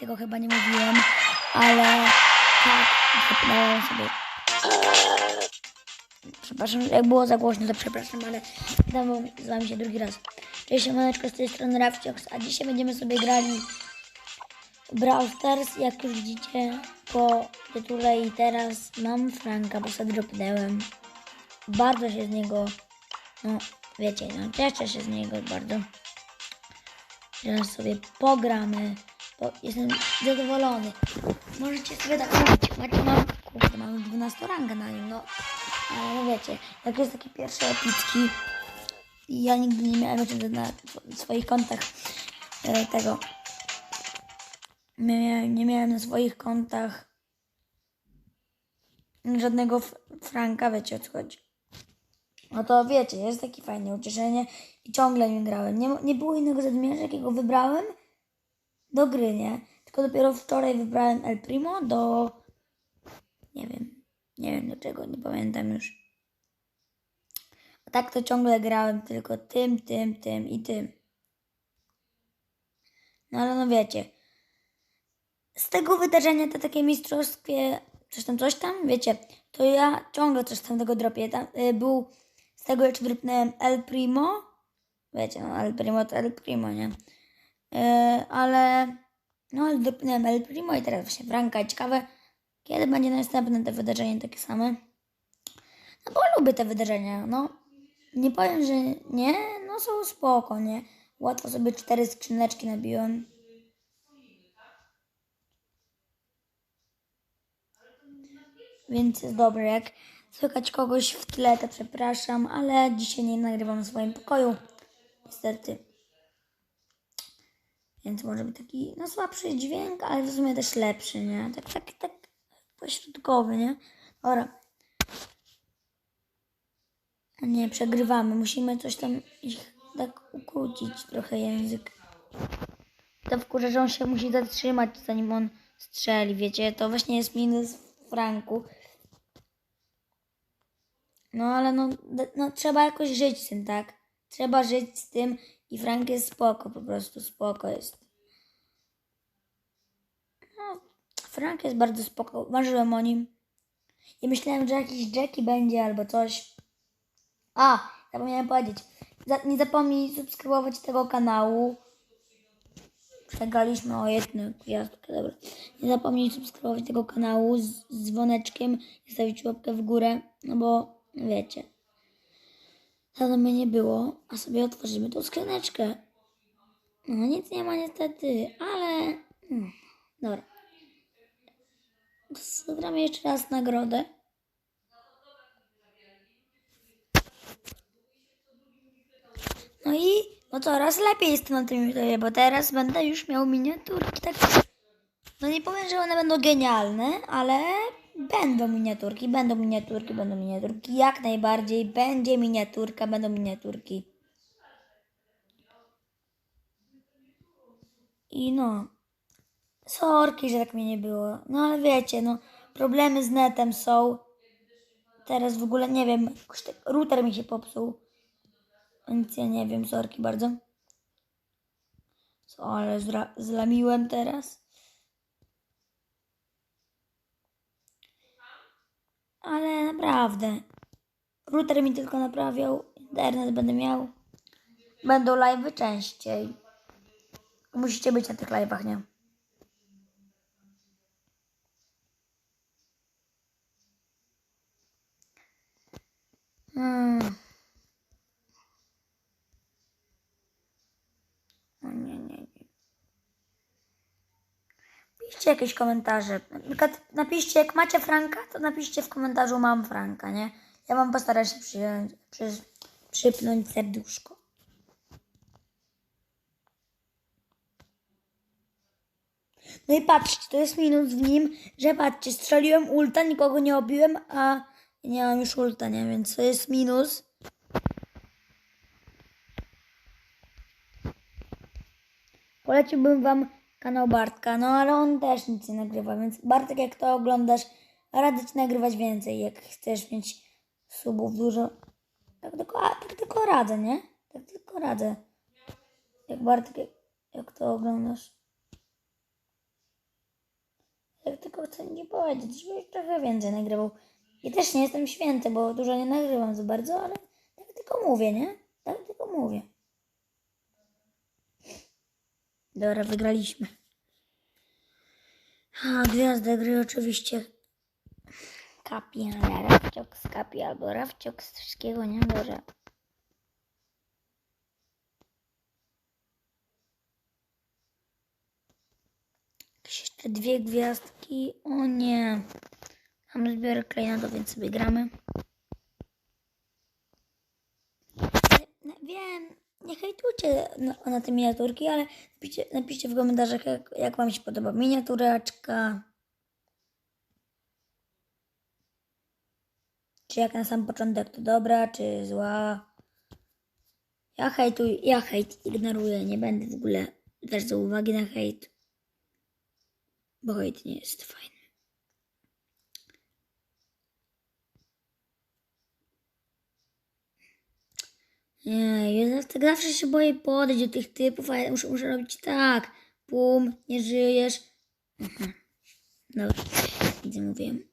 tego chyba nie mówiłem, ale tak, zapomniałem sobie. Przepraszam, jak było za głośno, to przepraszam, ale witam z wami się drugi raz. Cześć, siemaneczko, z tej strony Rawciox, a dzisiaj będziemy sobie grali Brawl Stars, jak już widzicie po tytule i teraz mam Franka, bo sobie dropnęłem. Bardzo się z niego, no wiecie, no cieszę się z niego bardzo. Teraz sobie pogramy, jestem zadowolony. Możecie sobie tak mówić, macie mam, kurde, mamy 12 rangę na nim, no. Ale no wiecie, jak jest taki pierwszy epicki ja nigdy nie miałem jeszcze na swoich kontach e, tego. Nie nie miałem na swoich kontach żadnego franka, wiecie o co chodzi. No to wiecie, jest takie fajne ucieszenie i ciągle nim grałem. Nie, nie było innego zadumienia, jakiego wybrałem do gry, nie? Tylko dopiero wczoraj wybrałem El Primo do... Nie wiem, nie wiem do czego, nie pamiętam już. A tak to ciągle grałem tylko tym, tym, tym i tym. No ale no wiecie, z tego wydarzenia to takie mistrzowskie, coś tam, coś tam, wiecie, to ja ciągle coś tam tego dropię. Tam, y, był, z tego jeszcze dropnąłem El Primo, wiecie, no El Primo to El Primo, nie? Y, ale, no ale dropnąłem El Primo i teraz właśnie Franka. Ciekawe, kiedy będzie następne te wydarzenie takie same. No bo lubię te wydarzenia, no. Nie powiem, że nie, no są spoko, nie? Łatwo sobie cztery skrzyneczki nabiłem. Więc jest dobre. Jak słychać kogoś w tle, to przepraszam, ale dzisiaj nie nagrywam w swoim pokoju. Niestety. Więc może być taki no, słabszy dźwięk, ale w sumie też lepszy, nie? Tak, tak, tak pośrodkowy, nie? Dobra. Nie, przegrywamy. Musimy coś tam ich tak ukrócić trochę język. To wkurza, że on się musi zatrzymać, zanim on strzeli, wiecie? To właśnie jest minus Franku. No ale no, no trzeba jakoś żyć z tym, tak? Trzeba żyć z tym i Frank jest spoko, po prostu spoko jest. No, Frank jest bardzo spoko, marzyłem o nim. I myślałem, że jakiś Jackie będzie albo coś. A, zapomniałem powiedzieć. Za, nie zapomnij subskrybować tego kanału. Przegraliśmy o jedną gwiazdkę, dobra. Nie zapomnij subskrybować tego kanału z, z dzwoneczkiem i stawić łapkę w górę, no bo wiecie. Dawno mnie nie było, a sobie otworzymy tą skrzyneczkę. No nic nie ma niestety, ale... Hmm, dobra. Zagramy jeszcze raz nagrodę. No i no coraz lepiej jest na tym bo teraz będę już miał miniaturki. Tak. No nie powiem, że one będą genialne, ale będą miniaturki, będą miniaturki, będą miniaturki. Jak najbardziej będzie miniaturka, będą miniaturki. I no. Sorki, że tak mnie nie było. No ale wiecie, no problemy z netem są. Teraz w ogóle nie wiem, tak, router mi się popsuł. Więc ja nie wiem, sorki bardzo. Co, ale zlamiłem teraz. Ale naprawdę. Router mi tylko naprawiał. Internet będę miał. Będą live'y częściej. Musicie być na tych live'ach, nie? Hmm. O nie, nie, nie. Piszcie jakieś komentarze. Napiszcie, jak macie Franka, to napiszcie w komentarzu mam Franka, nie? Ja wam postaram się przyjąć, przy, przypnąć serduszko. No i patrzcie, to jest minus w nim, że patrzcie, strzeliłem ulta, nikogo nie obiłem, a nie mam już ulta, nie? Więc to jest minus. Poleciłbym wam kanał Bartka, no ale on też nic nie nagrywa, więc Bartek jak to oglądasz, radzę ci nagrywać więcej, jak chcesz mieć subów dużo. Tak tylko, a, tak tylko radzę, nie? Tak tylko radzę. Jak Bartek, jak, jak to oglądasz. tak tylko chcę ci powiedzieć, żebyś trochę więcej nagrywał. Ja też nie jestem święty, bo dużo nie nagrywam za bardzo, ale tak tylko mówię, nie? Tak tylko mówię. Dobra, wygraliśmy. A gwiazda gry oczywiście Kapi, ale Rawciok z Kapi albo Rawciok z wszystkiego, nie? Dobra. Jakieś jeszcze dwie gwiazdki. O nie. Mam zbiór klejnotów, więc sobie gramy. Wiem, nie hejtujcie na, na te miniaturki, ale napiszcie, napiszcie w komentarzach, jak, jak Wam się podoba miniatureczka. Czy jak na sam początek to dobra, czy zła. Ja hejtuj, ja hejt ignoruję, nie będę w ogóle zwracał uwagi na hejt. Bo hejt nie jest fajny. Nie, ja tak zawsze się boję podejść do tych typów, a ja muszę, muszę robić tak. Pum, nie żyjesz. Aha. Dobra, widzę, mówiłem.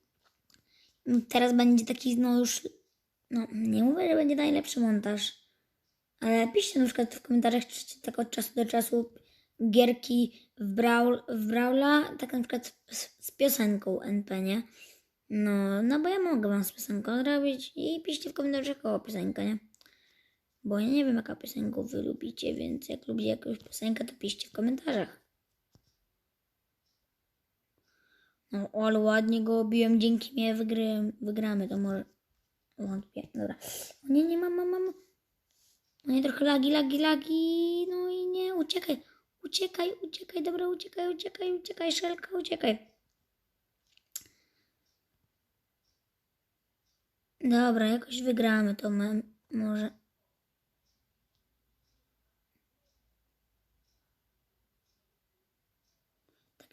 Teraz będzie taki, no już, no nie mówię, że będzie najlepszy montaż, ale piszcie na przykład w komentarzach, czy tak od czasu do czasu gierki w, Brawl, w Brawla, tak na przykład z, z piosenką NP, nie? No, no bo ja mogę wam z piosenką zrobić i piszcie w komentarzach koło piosenka, nie? Bo ja nie wiem jaka piosenkę wy lubicie, więc jak lubicie jakąś piosenkę, to piszcie w komentarzach. No, ale ładnie go obiłem, dzięki mnie wygry, wygramy, to może... Wątpię, dobra. O nie, nie, mam, mam, mam. O nie, trochę lagi, lagi, lagi, no i nie, uciekaj, uciekaj, uciekaj, dobra, uciekaj, uciekaj, uciekaj, szelka, uciekaj. Dobra, jakoś wygramy to, może...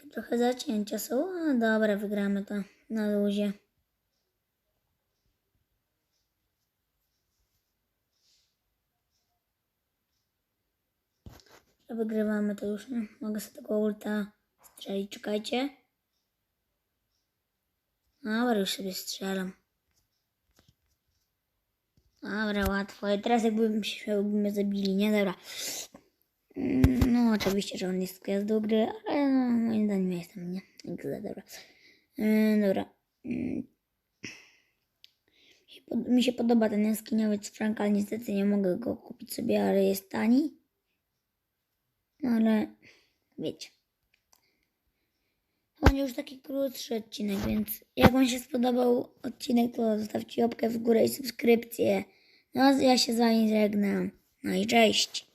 trochę zacięcia są, no dobra, wygramy to na luzie. Wygrywamy to już, nie? Mogę sobie tego ulta strzelić, czekajcie. Dobra, już sobie strzelam. Dobra, łatwo. I teraz jakby się jakby mnie zabili, nie? Dobra. Mm, No, oczywiście, że on jest gwiazdą gry, ale no, moim zdaniem ja jestem, nie? XD, dobra. Yy, dobra. Yy. Mi się podoba ten jaskiniowiec Frank, ale niestety nie mogę go kupić sobie, ale jest tani. No ale wiecie. Będzie już taki krótszy odcinek, więc jak Wam się spodobał odcinek, to zostawcie łapkę w górę i subskrypcję. No, ja się z Wami żegnam. No i cześć.